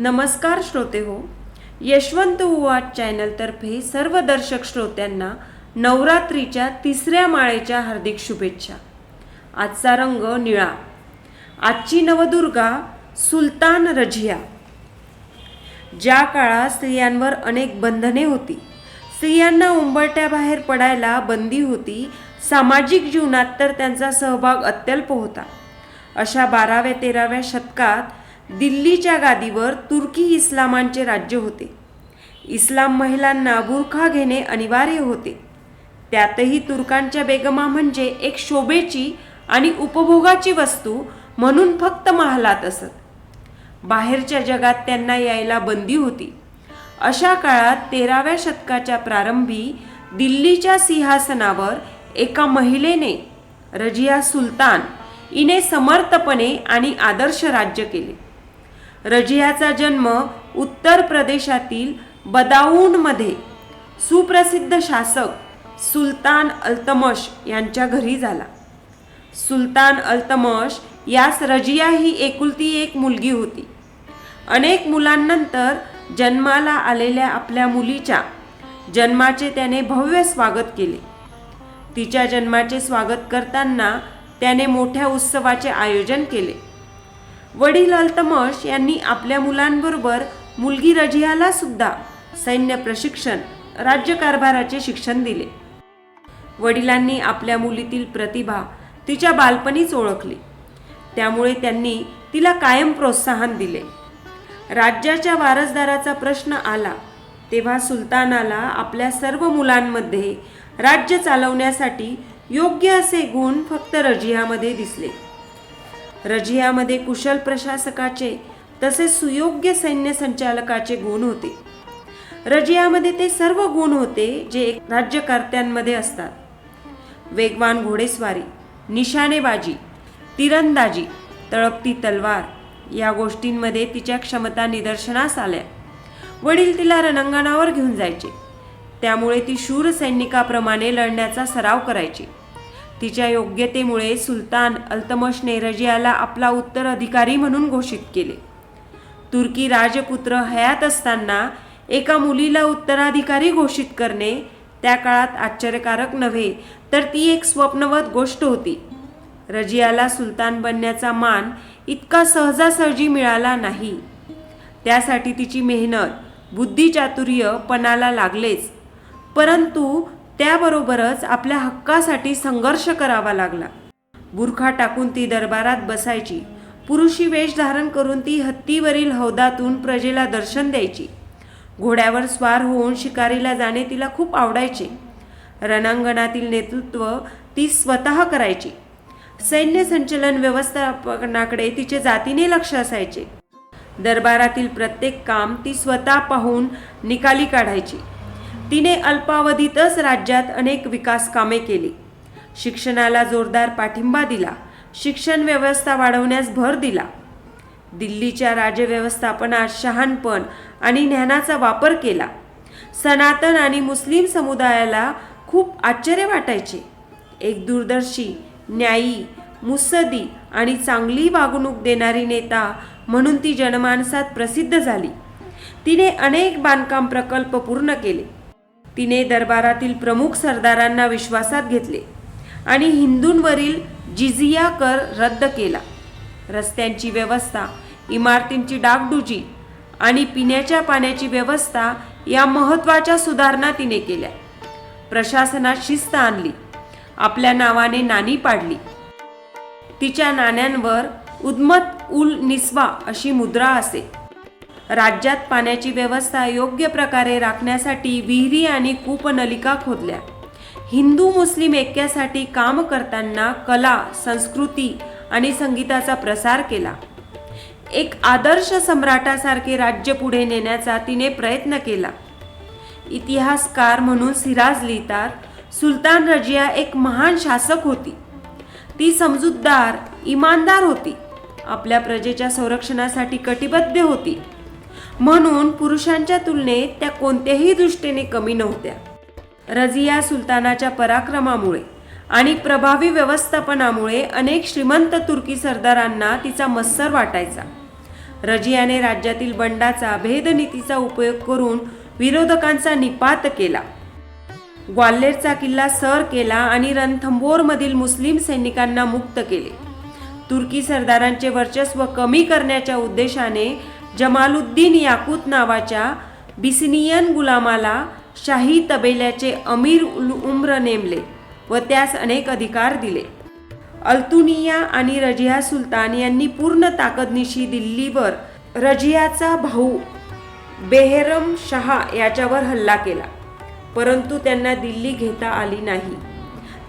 नमस्कार श्रोते हो. यशवंत उवाट चॅनलतर्फे सर्व दर्शक श्रोत्यांना नवरात्रीच्या तिसऱ्या माळेच्या हार्दिक शुभेच्छा. आजचा रंग निळा. आजची नवदुर्गा सुलतान रझिया. ज्या काळात स्त्रियांवर अनेक बंधने होती स्त्रियांना उंबरट्याबाहेर पडायला बंदी होती सामाजिक जीवनात तर त्यांचा सहभाग अत्यल्प होता. अशा बाराव्या तेराव्या शतकात दिल्लीच्या गादीवर तुर्की इस्लामांचे राज्य होते. इस्लाम महिलांना बुरखा घेणे अनिवार्य होते. त्यातही तुर्कांच्या बेगमा म्हणजे एक शोभेची आणि उपभोगाची वस्तू म्हणून फक्त महालात असत. बाहेरच्या जगात त्यांना यायला बंदी होती. अशा काळात तेराव्या शतकाच्या प्रारंभी दिल्लीच्या सिंहासनावर एका महिलेने रजिया सुलतान हिने समर्थपणे आणि आदर्श राज्य केले. रजियाचा जन्म उत्तर प्रदेशातील बदाऊनमध्ये सुप्रसिद्ध शासक सुलतान अल्तमश यांच्या घरी झाला. सुलतान अल्तमश यास रजिया ही एकुलती एक मुलगी होती. अनेक मुलांनंतर जन्माला आलेल्या आपल्या मुलीच्या जन्माचे त्याने भव्य स्वागत केले. तिच्या जन्माचे स्वागत करताना त्याने मोठ्या उत्सवाचे आयोजन केले. वडील अल्तमश यांनी आपल्या मुलांबरोबर मुलगी रजियाला सुद्धा सैन्य प्रशिक्षण राज्यकारभाराचे शिक्षण दिले. वडिलांनी आपल्या मुलीतील प्रतिभा तिच्या बालपणीच ओळखली. त्यामुळे त्यांनी तिला कायम प्रोत्साहन दिले. राज्याच्या वारसदाराचा प्रश्न आला तेव्हा सुलतानाला आपल्या सर्व मुलांमध्ये राज्य चालवण्यासाठी योग्य असे गुण फक्त रजियामध्ये दिसले. रजियामध्ये कुशल प्रशासकाचे तसेच सुयोग्य सैन्य संचालकाचे गुण होते. रजियामध्ये ते सर्व गुण होते जे राज्यकर्त्यांमध्ये असतात. वेगवान घोडेस्वारी निशाणेबाजी तिरंदाजी तळपती तलवार या गोष्टींमध्ये तिच्या क्षमता निदर्शनास आल्या. वडील तिला रणांगणावर घेऊन जायचे. त्यामुळे ती शूर सैनिकाप्रमाणे लढण्याचा सराव करायची. तिच्या योग्यतेमुळे सुलतान अल्तमशने रजियाला आपला उत्तराधिकारी म्हणून घोषित केले. तुर्की राजपुत्र हयात असताना एका मुलीला उत्तराधिकारी घोषित करणे त्या काळात आश्चर्यकारक नव्हे तर ती एक स्वप्नवत गोष्ट होती. रजियाला सुलतान बनण्याचा मान इतका सहजासहजी मिळाला नाही. त्यासाठी तिची मेहनत बुद्धिचातुर्य पणाला लागलेच. परंतु त्याबरोबरच आपल्या हक्कासाठी संघर्ष करावा लागला. बुरखा टाकून ती दरबारात बसायची. पुरुषी वेश धारण करून ती हत्तीवरील हौदातून प्रजेला दर्शन द्यायची. घोड्यावर स्वार होऊन शिकारीला जाणे तिला खूप आवडायचे. रणांगणातील नेतृत्व ती स्वतः करायची. सैन्य संचलन व्यवस्थापनाकडे तिचे जातीने लक्ष असायचे. दरबारातील प्रत्येक काम ती स्वतः पाहून निकाली काढायची. तिने अल्पावधीतच राज्यात अनेक विकास कामे केली. शिक्षणाला जोरदार पाठिंबा दिला. शिक्षण व्यवस्था वाढवण्यास भर दिला. दिल्लीच्या राज्यव्यवस्थापनात शहाणपण आणि ज्ञानाचा वापर केला. सनातन आणि मुस्लिम समुदायाला खूप आश्चर्य वाटायचे. एक दूरदर्शी न्यायी मुसदी आणि चांगली वागणूक देणारी नेता म्हणून ती जनमानसात प्रसिद्ध झाली. तिने अनेक बांधकाम प्रकल्प पूर्ण केले. तिने दरबारातील प्रमुख सरदारांना विश्वासात घेतले आणि हिंदूंवरील जिझिया कर रद्द केला. रस्त्यांची व्यवस्था इमारतींची डागडुजी आणि पिण्याच्या पाण्याची व्यवस्था या महत्त्वाच्या सुधारणा तिने केल्या. प्रशासनात शिस्त आणली. आपल्या नावाने नाणी पाडली. तिच्या नाण्यांवर उद्मत उल निस्वा अशी मुद्रा असे. राज्यात पाण्याची व्यवस्था योग्य प्रकारे राखण्यासाठी विहिरी आणि कूपनलिका खोदल्या. हिंदू मुस्लिम ऐक्यासाठी काम करताना कला संस्कृती आणि संगीताचा प्रसार केला. एक आदर्श सम्राटासारखे राज्य पुढे नेण्याचा तिने प्रयत्न केला. इतिहासकार म्हणून सिराज लिहितात सुलतान रजिया एक महान शासक होती. ती समजूतदार इमानदार होती. आपल्या प्रजेच्या संरक्षणासाठी कटिबद्ध होती. म्हणून पुरुषांच्या तुलनेत त्या कोणत्याही दृष्टीने कमी नव्हत्या. रझिया सुलतानाच्या पराक्रमामुळे आणि प्रभावी व्यवस्थापनामुळे अनेक श्रीमंत तुर्की सरदारांना तिचा मत्सर वाटायचा. रजियाने राज्यातील बंडाचा भेदनीतीचा उपयोग करून विरोधकांचा निपात केला. ग्वाल्हेरचा किल्ला सर केला आणि रणथंबोरमधील मुस्लिम सैनिकांना मुक्त केले. तुर्की सरदारांचे वर्चस्व कमी करण्याच्या उद्देशाने जमालुद्दीन याकूत नावाच्या बिसिनियन गुलामाला शाही तबेल्याचे अमीर उल उम्र नेमले व त्यास अनेक अधिकार दिले. अल्तुनिया आणि रजिया सुलतान यांनी पूर्ण ताकदनिशी दिल्लीवर रजियाचा भाऊ बेहरम शहा याच्यावर हल्ला केला. परंतु त्यांना दिल्ली घेता आली नाही.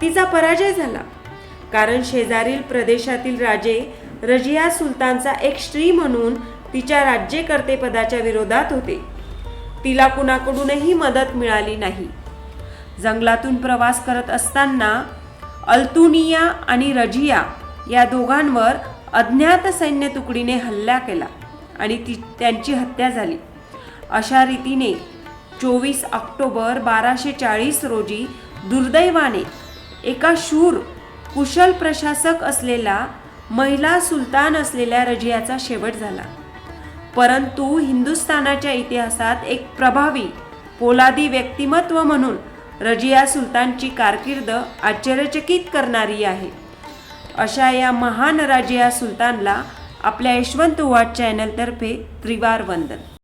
तिचा पराजय झाला. कारण शेजारील प्रदेशातील राजे रजिया सुलतानचा एक स्त्री म्हणून तिच्या राज्यकर्तेपदाच्या विरोधात होते. तिला कुणाकडूनही मदत मिळाली नाही. जंगलातून प्रवास करत असताना अल्तुनिया आणि रजिया या दोघांवर अज्ञात सैन्य तुकडीने हल्ला केला आणि ती त्यांची हत्या झाली. अशा रीतीने चोवीस ऑक्टोबर बाराशे चाळीस रोजी दुर्दैवाने एका शूर कुशल प्रशासक असलेला महिला सुलतान असलेल्या रजियाचा शेवट झाला. परंतु हिंदुस्थानाच्या इतिहासात एक प्रभावी पोलादी व्यक्तिमत्व म्हणून रजिया सुलतानची कारकीर्द आश्चर्यचकित करणारी आहे. अशा या महान रजिया सुलतानला आपल्या यशवंत वाट चॅनलतर्फे त्रिवार वंदन.